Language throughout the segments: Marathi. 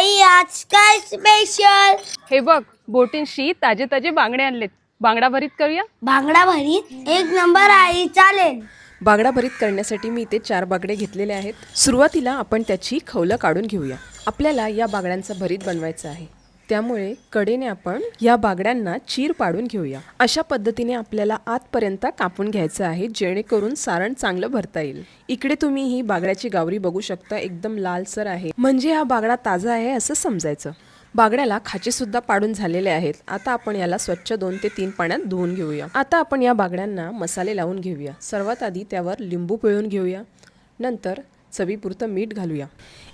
आई आज काय स्पेशल हे बघ बोटींशी ताजे ताजे बांगडे आणलेत. बांगडा भरीत करूया? बांगडा भरीत एक नंबर आई चालेल. बागडा भरीत करण्यासाठी मी इथे चार बागडे घेतलेले आहेत. सुरुवातीला आपण त्याची खवलं काढून घेऊया. आपल्याला या बागड्यांचं भरीत बनवायचं आहे. त्यामुळे कडेने आपण या बागड्यांना चीर पाडून घेऊया. अशा पद्धतीने आपल्याला आतपर्यंत कापून घ्यायचं आहे जेणेकरून सारण चांगलं भरता येईल. इकडे तुम्ही ही बागड्याची गावरी बघू शकता एकदम लालसर आहे. म्हणजे हा बागडा ताजा आहे असं समजायचं. बागड्याला खाचे सुद्धा पाडून झालेले आहेत. आता आपण याला स्वच्छ दोन ते तीन पाण्यात धुवून घेऊया. आता आपण या बागड्यांना मसाले लावून घेऊया. सर्वात आधी त्यावर लिंबू पिळून घेऊया. नंतर चवीपुरतं मीठ घालूया.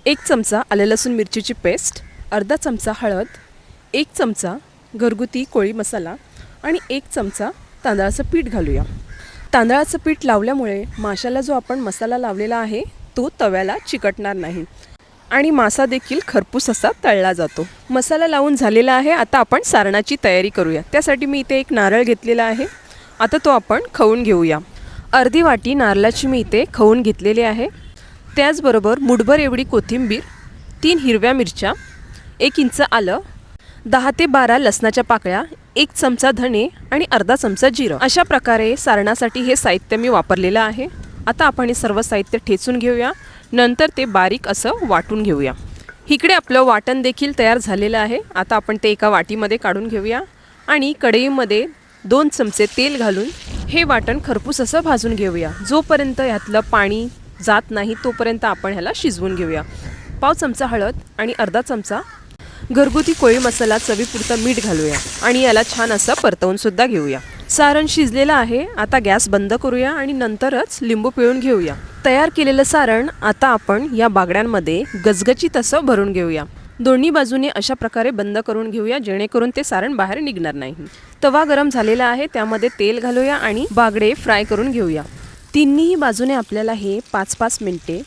एक चमचा आलं लसूण मिरचीची पेस्ट अर्धा चमचा हळद एक चमचा घरगुती कोळी मसाला आणि एक चमचा तांदळाचं पीठ घालूया. तांदळाचं पीठ लावल्यामुळे माशाला जो आपण मसाला लावलेला आहे तो तव्याला चिकटणार नाही. आणि मासा देखील खरपूस असा तळला जातो. मसाला लावून झालेला आहे आता आपण सारणाची तयारी करूया. त्यासाठी मी इथे एक नारळ घेतलेला आहे. आता तो आपण खवून घेऊया. अर्धी वाटी नारळाची मी इथे खवून घेतलेली आहे. त्याचबरोबर मुठभर एवढी कोथिंबीर तीन हिरव्या मिरच्या एक इंच आलं दहा ते बारा लसणाच्या पाकळ्या एक चमचा धणे आणि अर्धा चमचा जिरं. अशा प्रकारे सारणासाठी हे साहित्य मी वापरलेलं आहे. आता आपण हे सर्व साहित्य ठेचून घेऊया. नंतर ते बारीक असं वाटून घेऊया. इकडे आपलं वाटण देखील तयार झालेलं आहे. आता आपण ते एका वाटीमध्ये काढून घेऊया. आणि कढईमध्ये दोन चमचे तेल घालून हे वाटण खरपूस असं भाजून घेऊया. जोपर्यंत ह्यातलं पाणी जात नाही तोपर्यंत आपण ह्याला शिजवून घेऊया. पाव चमचा हळद आणि अर्धा चमचा घरगुती कोळी मसाला चवीपुरता मीठ घालूया आणि याला छान असं परतवून सुद्धा घेऊया. सारण शिजलेलं आहे आता गॅस बंद करूया आणि नंतरच लिंबू पिळून घेऊया. तयार केलेलं सारण आता आपण या बागड्यांमध्ये गजगजीत असं भरून घेऊया. दोन्ही बाजूने अशा प्रकारे बंद करून घेऊया जेणेकरून ते सारण बाहेर निघणार नाही. तवा गरम झालेला आहे त्यामध्ये तेल घालूया आणि बागडे फ्राय करून घेऊया. तिन्ही बाजूने आपल्याला हे पाच पाच मिनटे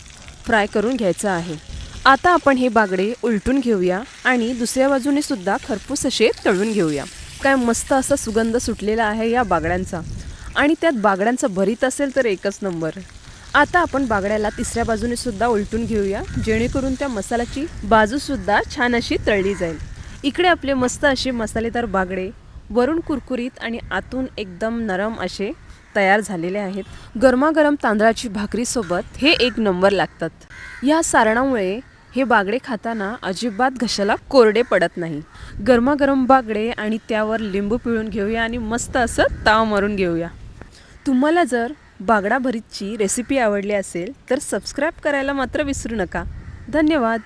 फ्राय करून घ्यायचं आहे. आता आपण हे बागडे उलटून घेऊया आणि दुसऱ्या बाजूने सुद्धा खरपूस असे तळून घेऊया. काय मस्त असा सुगंध सुटलेला आहे या बागड्यांचा. आणि त्यात बागड्यांचा भरीत असेल तर एकच नंबर. आता आपण बागड्याला तिसऱ्या बाजूने सुद्धा उलटून घेऊया जेणेकरून त्या मसाल्याची बाजू सुद्धा छान अशी तळली जाईल. इकडे आपले मस्त असे मसालेदार बागडे वरून कुरकुरीत आणि आतून एकदम नरम असे तयार झालेले आहेत. गरमागरम तांदळाची भाकरीसोबत हे एक नंबर लागतात. या सारणामुळे हे बागडे खाताना अजिबात घशाला कोरडे पडत नाही. गरमागरम बागडे आणि त्यावर लिंबू पिळून घेऊया आणि मस्त असं ताव मारून घेऊया. तुम्हाला जर बागडा भरीतची रेसिपी आवडली असेल तर सबस्क्राईब करायला मात्र विसरू नका. धन्यवाद.